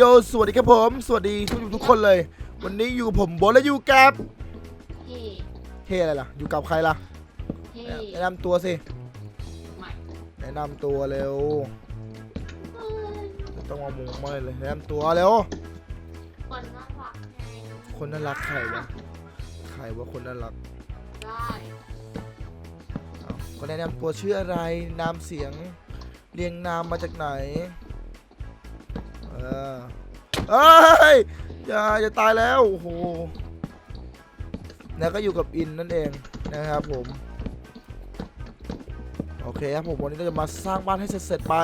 โย สวัสดีครับผม สวัสดีทุกทุกคนเลย วันนี้อยู่กับผมโบทและอยู่กับเฮ้เฮ้อะไรล่ะ อยู่กับใครล่ะเฮ้แนะนำตัวสิ ใหม่แนะนำตัวเร็วเอ้ยไม่ต้องมามุงไม่เลย แนะนำตัวเร็ว คนน่ารักไงคนน่ารักใครวะ ใครว่าคนน่ารักได้เอ้าก็แนะนำตัวชื่ออะไร นามเสียง เรียงนามมาจากไหน เออเอ้ยอย่าจะตายแล้วโอ้โหแล้วก็อยู่กับอินนั่นเองนะครับผม โอเคครับผมวันนี้เราจะมาสร้างบ้านให้เสร็จๆไป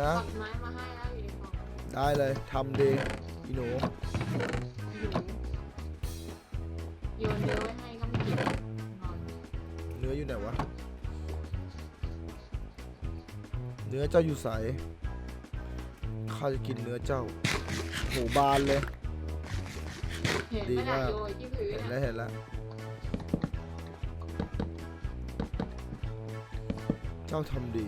นะ ตัดไม้มาให้แล้วอยู่ในกล่องได้เลยทำดีอีหนู โยนเนื้อไว้ให้ก็ไม่กินนอนเนื้ออยู่ไหนวะ เนื้อเจ้าอยู่ใส ข้าจะกินเนื้อเจ้าหมูบานเลย เห็นดีไหมล่ะมาก โยนที่พื้นเห็นอะแล้วเห็นแล้วเจ้าทำดี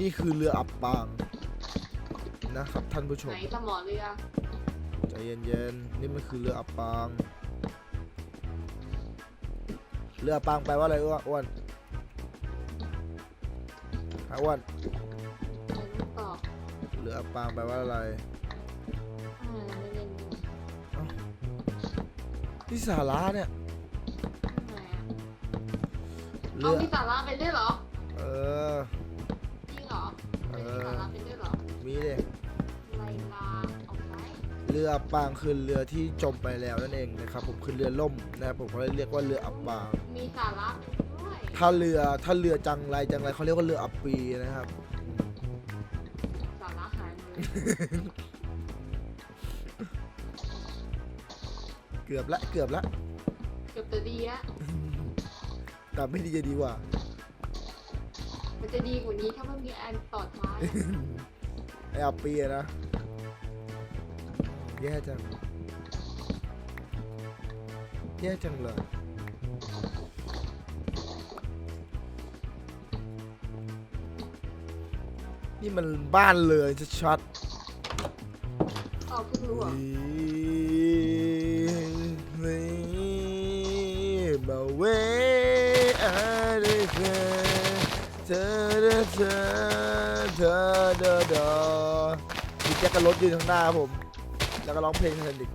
นี่คือเรืออับปางนะครับท่านผู้ชไหนม สมอเรือใจเย็นๆ นี่มันคือเรืออับปาง เรืออับปางแปลว่าอะไรอ้วนอ้วนฮะอ้วนไหนลูกตอบ เรืออับปางแปลว่าอะไรอ่าไม่เล่นด้วยที่สาระเนี่ยไหนอะเรืเอาอมีสาระเป็นด้วยเหรอเออ จริงเหรอไม่มีสาระเป็นด้วยเหรอมีเลยไรลาออกไปเรืออับปางคือเรือที่จมไปแล้วนั่นเองนะครับผมคือเรือล่มนะครับผมเขาเลยเรียกว่าเรืออับปาง มีสาระเป็นด้วยถ้าเรือถ้าเรือจังไรจังไรเขาเรียกว่าเรืออับปีนะครับ เลยเกือบละเกือบละเกือบจะดีอะแต่ไม่ดีจะดีกว่า มันจะดีกว่านี้ถ้ามันมีแอนต่อท้ายไออับปีอะนะแย่จังแย่จังเลย นี่มันบ้านเลยชัดเอาเพิ่งรู้ๆเหรอนี่มาเวอะไรเธอเธอเธอเธอเธอเธอมีแจ็คกับรถยืนข้างหน้าครับผม แล้วก็ร้องเพลงแทนดิก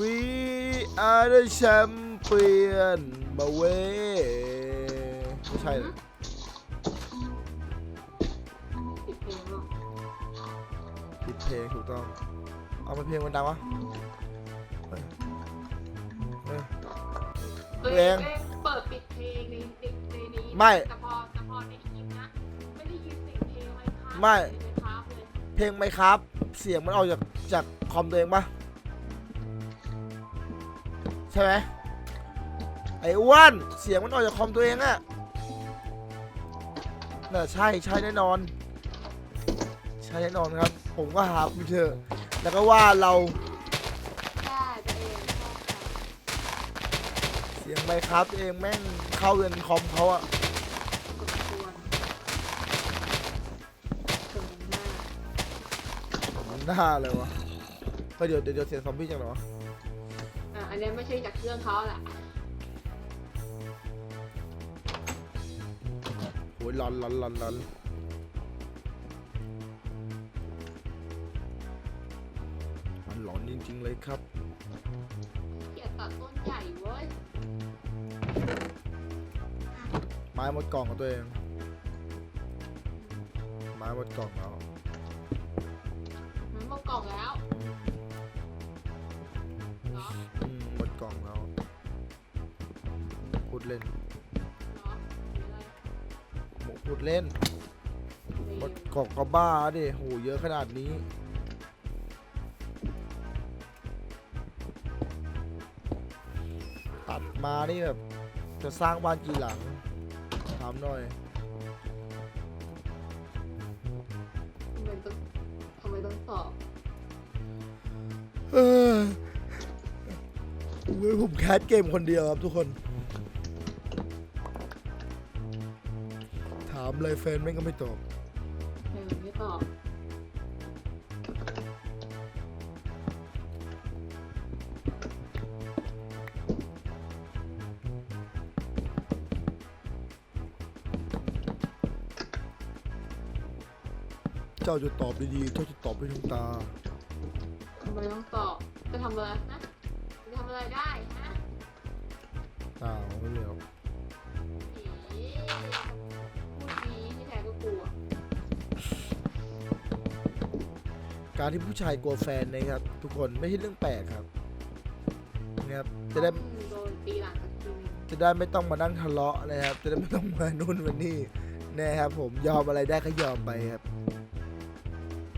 We are the champion มาเว้ไม่ใช่เลยปิดเพลงหรอผิดเพลงถูกต้อง เอามาเพลงมันดังวะเฮ้ยเฮ้ยเอ้ยเพลงเปิดปิดเพลงในในในนี้ไม่แต่พอแต่พอในคลิปนะไม่ได้ยินเสียงเพลงเลยครับไม่ เลยครับเลยเพลงไหมครับ เสียงมันออกจากจากคอมตัวเองปะใช่ไหม ไอ้อ้วนเสียงมันออกจากคอมตัวเองอะน่ะใช่ใช่แน่นอน ใช่แน่นอนครับ ผมก็หาคุณเธอแล้วก็ว่าเราได้ตัวเองชอบเสียงไหมครับตัวเองแม่งเข้าเรือนคอมเขาอะกดควรตรงหน้ามันน้าเลยวะเฮ้ยเดี๋ยวเดี๋ยวเดี๋ยวเสียงซอมบี้จังเหรออะอันนี้ไม่ใช่จากเครื่องเขาแหละ ยร้อนร้อนร้อนร้อนมันร้อนจริงๆเลยครับ เกลียดตัดต้นใหญ่เว้ยไม้หมดกล่องของตัวเอง ไม้หมดกล่องแล้วมันมากล่องแล้วเหรออืมหมดกล่องแล้วพูดเล่น หมกพูดเล่นหมดกล่องก็บ้าดิโหเยอะขนาดนี้ตัดมานี่แบบจะสร้างบ้านกี่หลังถามหน่อยทำไมต้องทำไมต้องตอบเออเว้ยผมแคสเกมคนเดียวครับทุกคน เลยแฟนแม่งก็ไม่ตอบ เออไม่ตอบเจ้าจะตอบดีๆ เจ้าจะตอบด้วยน้ำตา ทำไมต้องตอบจะทำอะไรฮะจะทำอะไรได้ฮะ การที่ผู้ชายกลัวแฟนนะครับ ทุกคนไม่ใช่เรื่องแปลกครับนะครับจะได้โดนตีหลังทีจะได้ไม่ต้องมานั่งทะเลาะนะครับ จะได้ไม่ต้องมานู่นมานี่นะครับผมยอมอะไรได้ก็ยอมไปครับ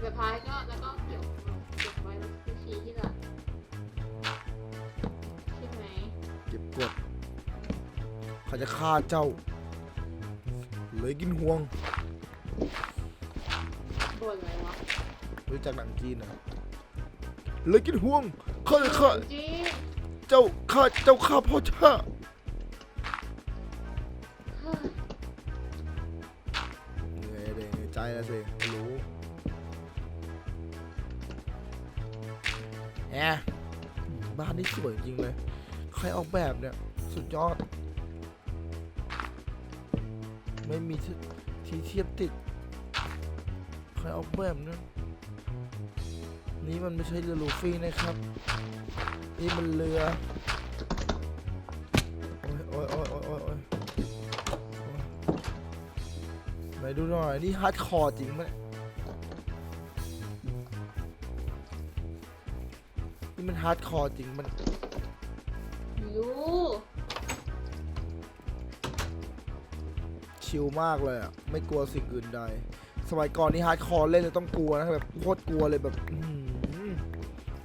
สุดท้ายก็แล้วก็เกี่ยวเก็บไว้แล้วก็ชี้ที่หลังใช่ไหมเก็บกดเขาจะฆ่าเจ้า เลยกินห่วง รู้จักหนังจีนนะเลยกินห่วงเขาจะฆ่าจริงเจ้าฆ่าเจ้าฆ่าพ่อข้าเฮ้ยเหนื่อยเด็เหนื่อยใจแล้วสิรู้แหมบ้านนี่สวยจริงเลย ใครออกแบบเนี่ย สุดยอด ไม่มีที่ที่เทียบติด ใครออกแบบเนี่ย นี่มันไม่ใช่เรือลูฟี่นะครับ นี่มันเรือโอ้ยโอ้ยโอ้ยโอ้ยโอ้ยไหนดูหน่อย นี่ฮาร์ดคอร์จริงไหมนี่ยนี่มันฮาร์ดคอร์จริงมันรู้ชิลมากเลยอะ ไม่กลัวสิ่งอื่นใด สมัยก่อนนี่ฮาร์ดคอร์เล่นเลยต้องกลัวนะแบบโคตรกลัวเลยแบบ อื้อหือ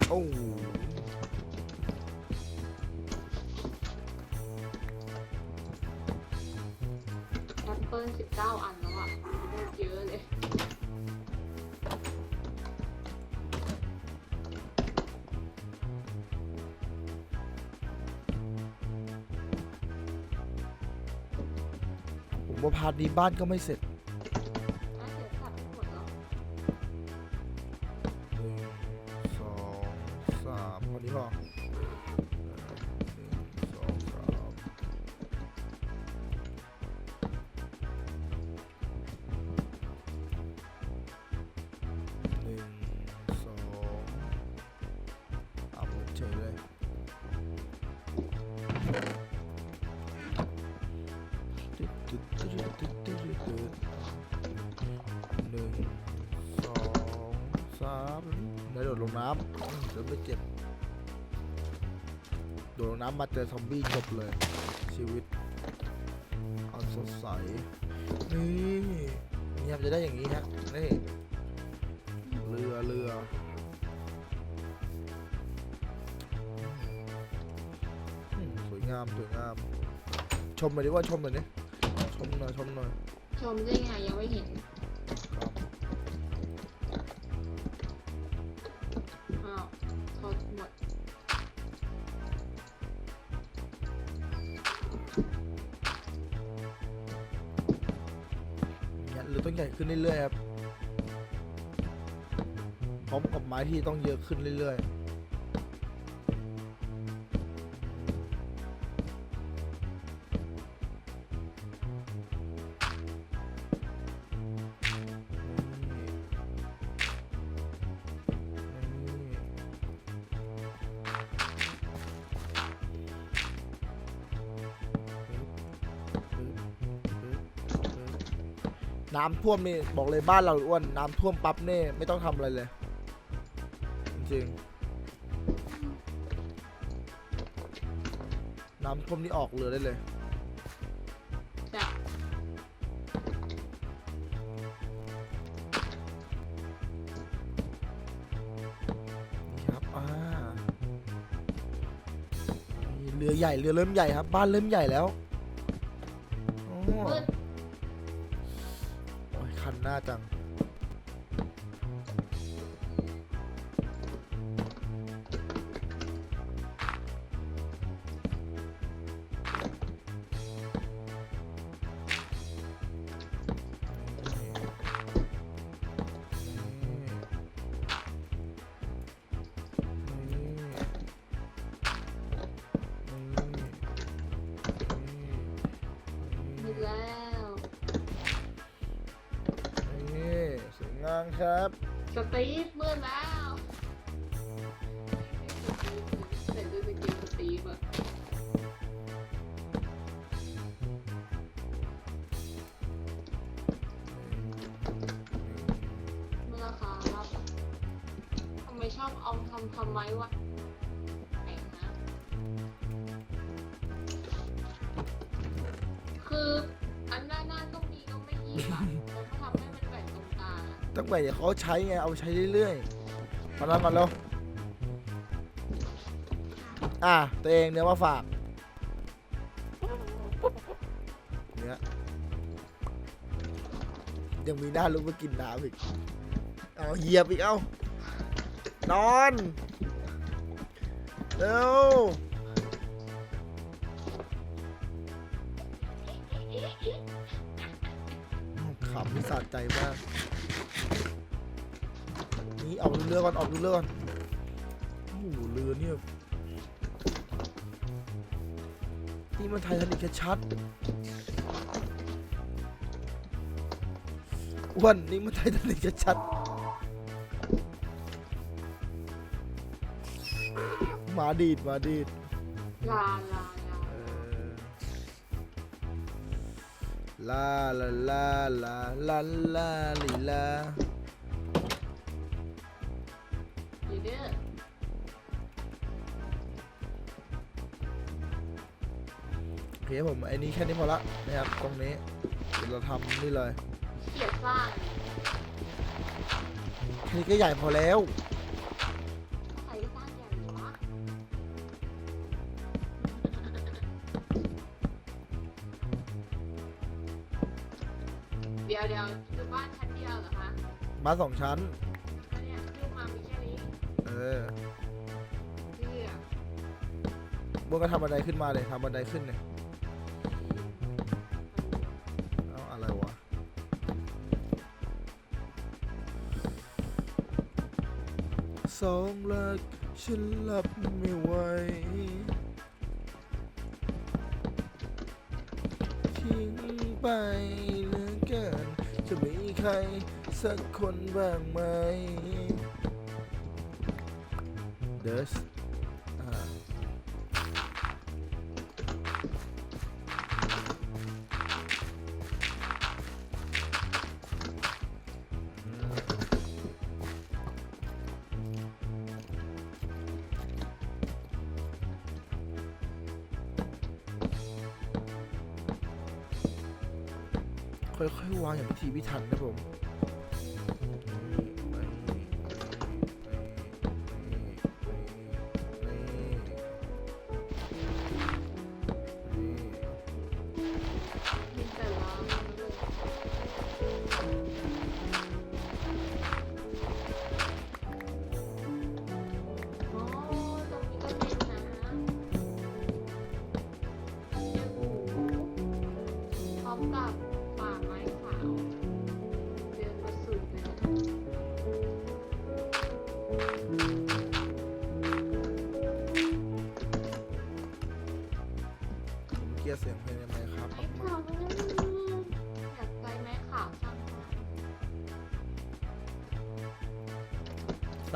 โอ้แอปเปิลสิบเก้าอันแล้วอะเยอะเลย ผมว่าพาร์ทนี้บ้านก็ไม่เสร็จ คนนี้พอหนึ่งสองสามหนึ่งสองเอาหมดเฉยเลยตึ๊ดตึ๊ดตึ๊ดตึ๊ดตึ๊ดตึ๊ดตึ๊ดหนึ่งสองสามแล้วโดดลงน้ำเดี๋ยวไม่เจ็บ ลงน้ำมาเจอซอมบี้จบเลย ชีวิตอันสดใส นี่นี่ครับจะได้อย่างนี้ฮะ นี่ เรือเรือสวยงามสวยงาม ชมหน่อยดิว่าชมหน่อยดิชมหน่อยชมหน่อย ชมได้ไงยังไม่เห็น ขึ้นเรื่อยๆครับพร้อมกับไม้ที่ต้องเยอะขึ้นเรื่อยๆำท่วมนี่บอกเลยบ้านเราอ้วนน้ำท่วมปั๊บนี่ไม่ต้องทำอะไรเลย จริงๆน้ำท่วมนี่ออกเรือได้เลยจะนี่ครับ อ่านี่เรือใหญ่ เรือเริ่มใหญ่ครับ บ้านเริ่มใหญ่แล้ว ครับ สตีฟเมื่อแล้วเสร็จด้วยสกิลสตีฟอะเมื่อครับทำไมชอบเอาทำทำไมวะางอะตั้งแต่เดี๋ยวเขาใช้ไงเอาใช้เรื่อยๆมาแล้วมาแล้วอะตัวเองเนื้อมาฝากเนื้อยังมีหน้าลุกมากินน้ำอีกเอาเหยียบอีกเอานอนเร็วขำที่สะใจมาก นี่ออกดูเรือก่อนออกดูเรือก่อนโอ้โหเรือเนี่ยนี่มันไททานิกชัดๆอ้วนนี่มันไททานิกชัดหมาดีดหมาดีดลาลาลาเออลาลาลาลาลาลาลีลา เคครับผมไอ้นี้แค่นี้พอละนะครับตรงนี้เดี๋ยวเราทำนี่เลยเขียดสร้างแค่นี้ก็ใหญ่พอแล้วใครก็สร้างอย่างนี้วะเดี๋ยวเดี๋ยวคือบ้านชั้นเดียวเหรอคะมาสองชั้น แล้วเนี่ยลูกมามีแค่นี้เออเพื่อบนก็ทำบันไดขึ้นมาเลยทำบันไดขึ้นเนี่ย สองลักฉันหลับไม่ไหวทิ้งไปเหลือเกินจะมีใครสักคนบ้างไหมเีพิถันนะผม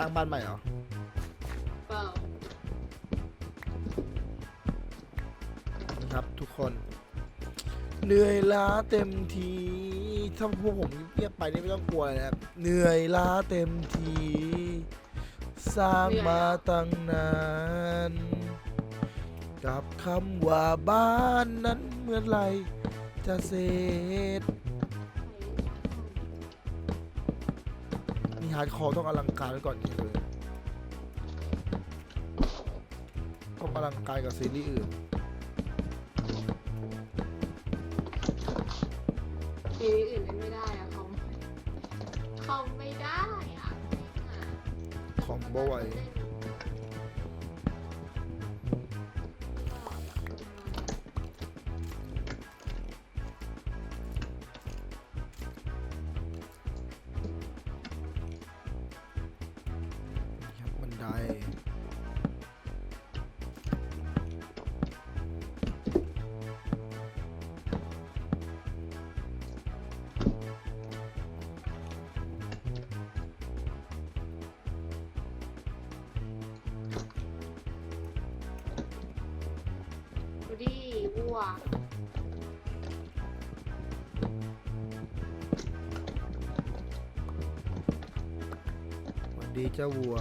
ร้างบ้านใหม่เหรอ เปล่านะครับทุกคนเหนื่อยล้าเต็มทีถ้าพวกผมเงียบไปนี่ไม่ต้องกลัวนะครับเหนื่อยล้าเต็มที สร้างมาตั้งนานกับคำว่าบ้านนั้นเมื่อไหรจะเสร็จ ฮาร์ดคอร์ต้องอลังการไว้ก่อนนี่เลยต้องอลังการกับซีรีส์อื่นทีอื่นเล่นไม่ได้อะเขาเขาไม่ได้อะของบ่ไหว วัวสวัสดีเจ้าวัว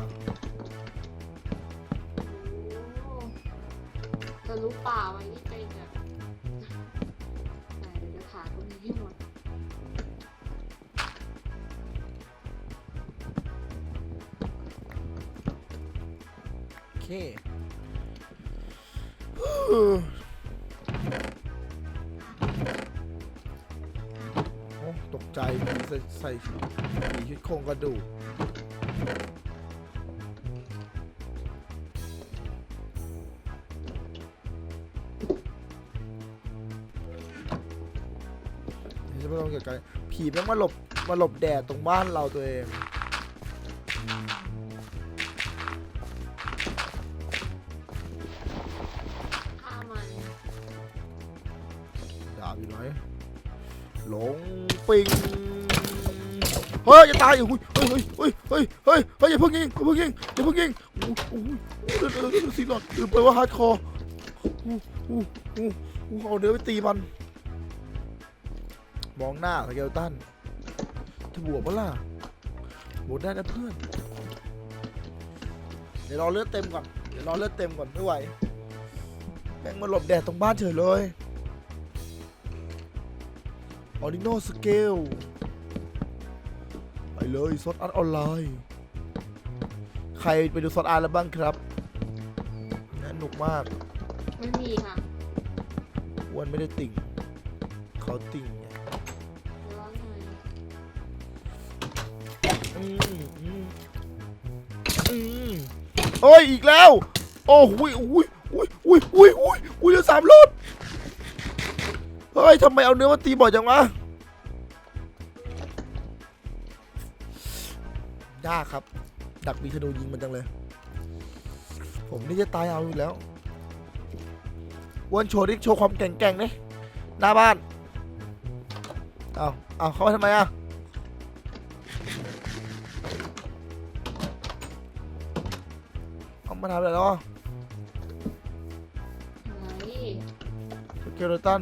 โอ้จะรู้ป่าไว้นี่ ใส่ใส่ชุดผีชุดโครงกระดูกเดี๋ยวจะไม่ต้องเกี่ยวกับผีแม่งมาหลบมาหลบแดดตรงบ้านเราตัวเองฆ่ามันดาบอยู่ไหนหลงปิงเฮ้ยจะตายอยู่เฮ้ยเฮ้ยเฮ้ยเฮ้ยเฮ้ยเฮ้ยอย่าเพิ่งยิงอย่าเพิ่งยิงอย่าเพิ่งยิงโอ้โหเดือดเดือดเดือดสีหลอดลืมไปว่าฮาร์ดคอร์โอ้โหโอ้โหเอาเนื้อไปตีมันมองหน้าสเกลตันจะบวกปะล่ะบวกได้นะเพื่อน เดี๋ยวรอเลือดเต็มก่อนเดี๋ยวรอเลือดเต็มก่อนไม่ไหวแม่งมาหลบแดดตรงบ้านเฉยเลยออริโนสเกล เลยซอสอาร์ตออนไลน์ ใครไปดูซอสอาร์ตแล้วบ้างครับน่าหนุกมากไม่มีค่ะอ้วนไม่ได้ติ่ง เขาติ่งไงร้อนหน่อยอืมอืมอืมเอ้ยอีกแล้ว โอ้หุยหุยหุยหุยหุยหุยหุยเหลือสามรถเฮ้ยทำไมเอาเนื้อมาตีบ่อยจังวะ ยากครับ ดักมีธนูยิงมันจังเลย ผมนี่จะตายเอาอยู่แล้วอ้วนโชว์ดิโชว์ความแก่งๆนี่หน้าบ้าน เอาเอาเข้ามาทำไมอะเอามาทำอะไรแล้วอะอะไรสเกเลตัน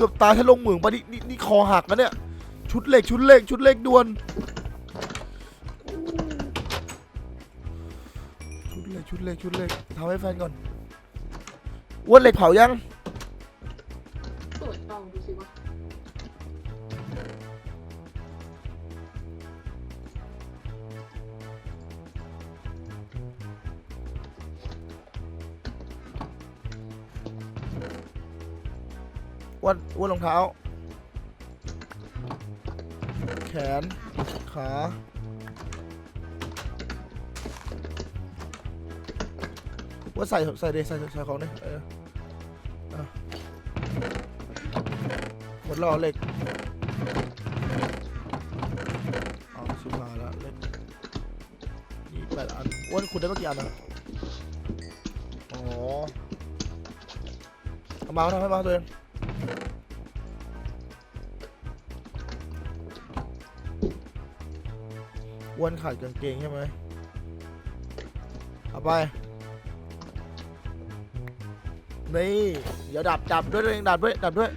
กือบตายถ้าลงเหมืองปะนี่นี่นี่คอหักนะเนี่ย ชุดเหล็กชุดเหล็กชุดเหล็กด่วน ชุดเหล็กชุดเหล็กชุดเหล็กทำให้แฟนก่อนอ้วนเหล็กเผายัง อ้วนรองเท้า แขน ขา ว่าใส่ใส่เดใส่ใส่ของเนี่ยเออหมดแล้วเหรอเหล็กเอาชิบหายแล้วเหล็กนี่แปดอันอ้วนขุดได้เมื่อกี่อันอะอ๋อเอามาทำให้มาตัวเอง อ้วนขาดกางเกงใช่ไหมเอาไปนี่เดี๋ยวดับดับด้วยตัวเองดับด้วยดับด้วย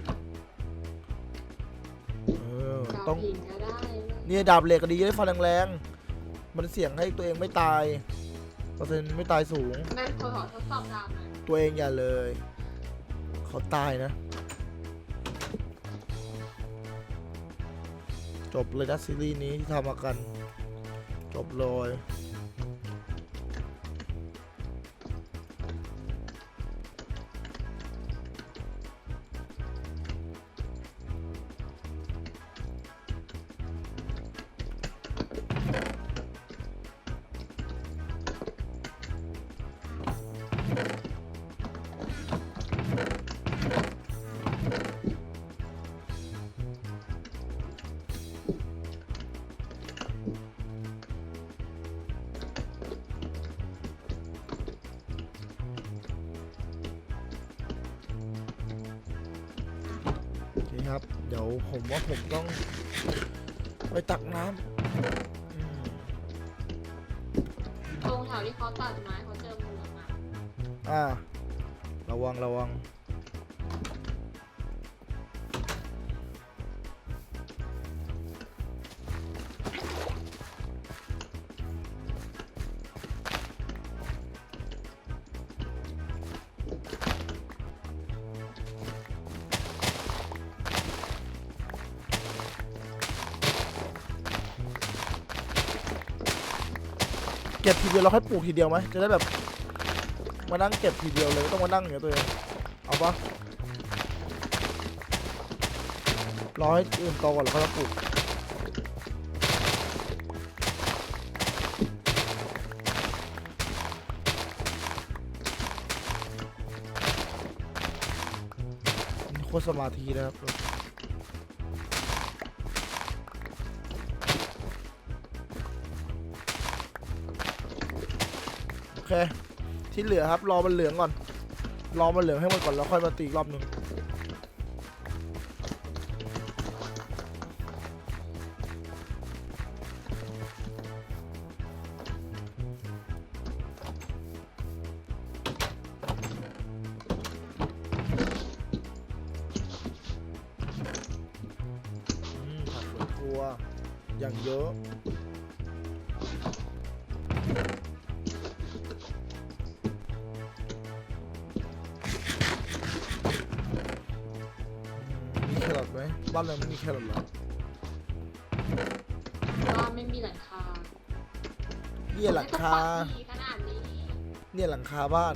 เออดาวต้องหินก็ได้เนี่ยดาบเหล็กก็ดีจะได้ฟันแรงๆมันเสี่ยงให้ตัวเองไม่ตายเปอร์เซ็นต์ไม่ตายสูง แม่ขอทดสอบดาวหน่อยตัวเองอย่าเลย เขาตายนะ จบเลยนะซีรีส์นี้ที่ทำมากัน จบเลย รงแถวที่เขาตัดไม้เขาเจอเมืองอะอ่าระวังระวัง ดียวเราค่อยปลูกทีเดียวไหมจะได้แบบ มานั่งเก็บทีเดียวเลยต้องมานั่งอย่างเงี้ยตัวเองเอาปะรอให้อื่นโตก่อนแล้วค่อยมาปลูกโคตรสมาธินะครับ ที่เหลือครับ รอมันเหลืองก่อน รอมันเหลืองให้หมดก่อนแล้วค่อยมาตีอีกรอบหนึ่ง เนี่ยหลังคาไม่ต้องปักดีขนาดนี้เนี่ยหลังคาบ้าน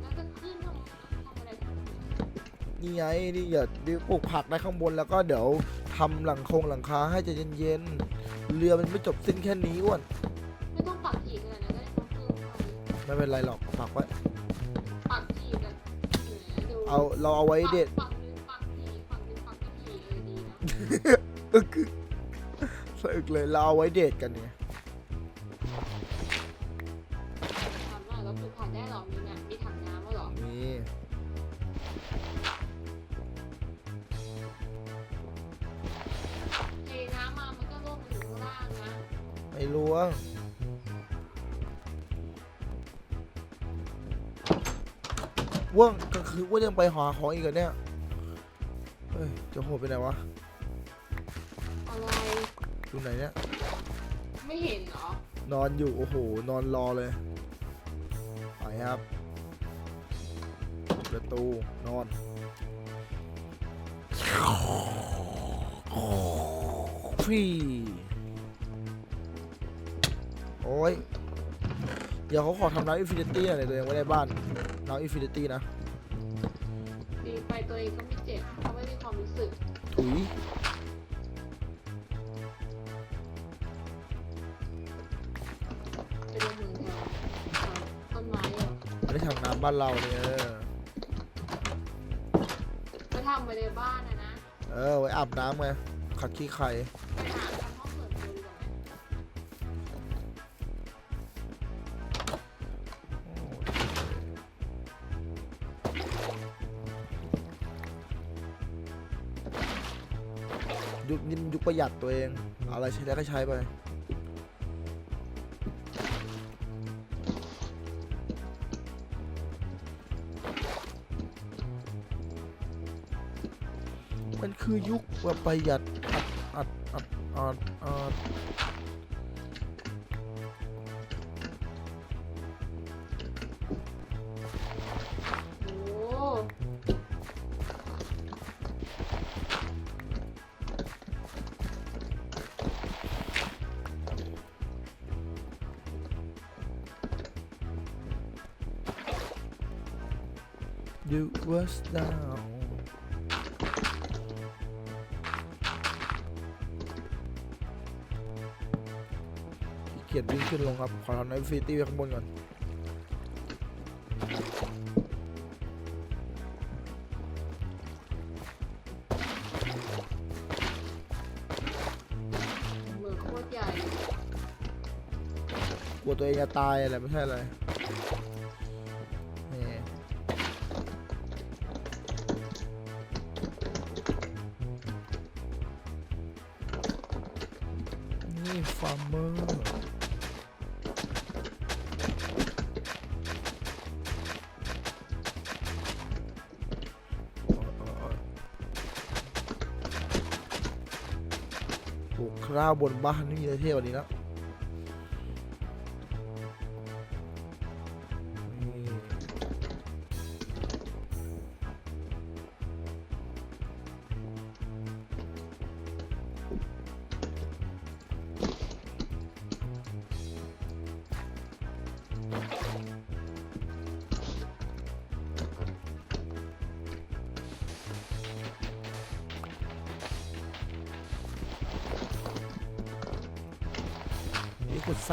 แล้วจะขึ้นทำทำอะไรนี่ไงนี่อย่าดิปลูกผักได้ข้างบนแล้วก็เดี๋ยวทำหลังคงหลังคาให้ใจเย็นๆ เรือมันไม่จบสิ้นแค่นี้อ้วน ไม่ต้องปักถีบขนาดนั้นก็ได้ต้องคือไม่เป็นไรหรอกปักไว้ ปักถีบกันอยู่ไหนดูเอาเราเอาไว้เด็ดปักหนึ่งปักถีบปักหนึ่งปักถีบเลยดีนะอึกสะอึกเลยเราเอาไว้เดทกันเนี่ย ก็คือว่ายังไปหาของอีกเหรอเนี่ย เฮ้ยเจะโหดไปไหนวะ อะไรอยู่ไหนเนี่ย ไม่เห็นเหรอนอนอยู่ โอ้โห นอนรอเลย ไปครับ ประตู นอนฟีโอ้ย เดี๋ยวเขาขอทำน้ำอินฟินิตี้หน่อยตัวเองไว้ในบ้าน น้ำอินฟินิตี้นะ กถุยไปลงมือแทนต้นไม้อะอันนี้ถังน้ำบ้านเราเนี่ยเออก็ทำไว้ในบ้านนะนะ เออไว้อาบน้ำไงขัดขี้ไข่ ยุคนี้มันยุคประหยัดตัวเอง อะไรใช้ได้ก็ใช้ไป มันคือยุคแบบประหยัดอัดอัดอัดอัดอัด You was down ขี้เกียจวิ่งขึ้นลงครับ ขอทำในฟิตี้ไว้ข้างบนก่อนเหมือนโคตรใหญ่ กลัวตัวเองจะตายอะไรไม่ใช่อะไร ถูกข้าวบนบ้านไม่มีอะไรเท่กว่านี้แล้ว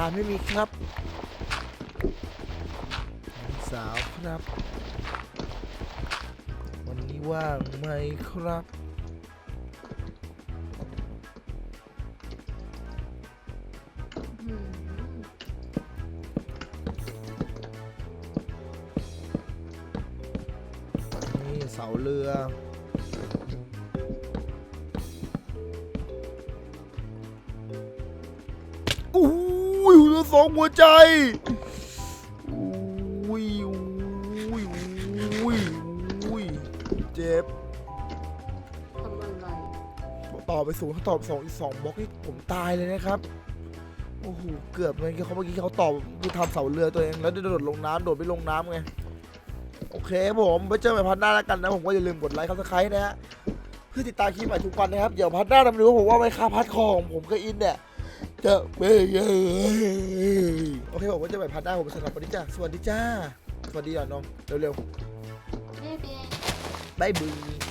ารไม่มีครับสาวครับ วันนี้ว่างไหมครับ นี่เสาเรือ สองหัวใจอุ้ยอุ้ยอุ้ยอุ้ยเจ็บทำอะไรต่อไปสูงเขาตอบสองอีกสองบล็อกนี่ผมตายเลยนะครับโอ้โหเกือบเลยเขาเมื่อกี้เขาตอบคือทำเสาเรือตัวเองแล้วโดดลงน้ำโดดไปลงน้ำไงโอเคครับผมไว้เจอกันพันหน้าแล้วกันนะผมก็อย่าลืมกดไลค์ครับสไครต์นะฮะเพื่อติดตามคลิปใหม่ทุกวันนะครับเดี๋ยวพันหน้าทำดูว่าผมว่าไม่ค่าพัดคอของผมกับอินเนี่ย จะเป็นยังไงโอเคผมว่าเจอกันพันหน้าผมสำหรับวันนี้จ้าสวัสดีจ้า สวัสดีก่อนน้องเร็วเบ๊เบ๊ๆบาย บาย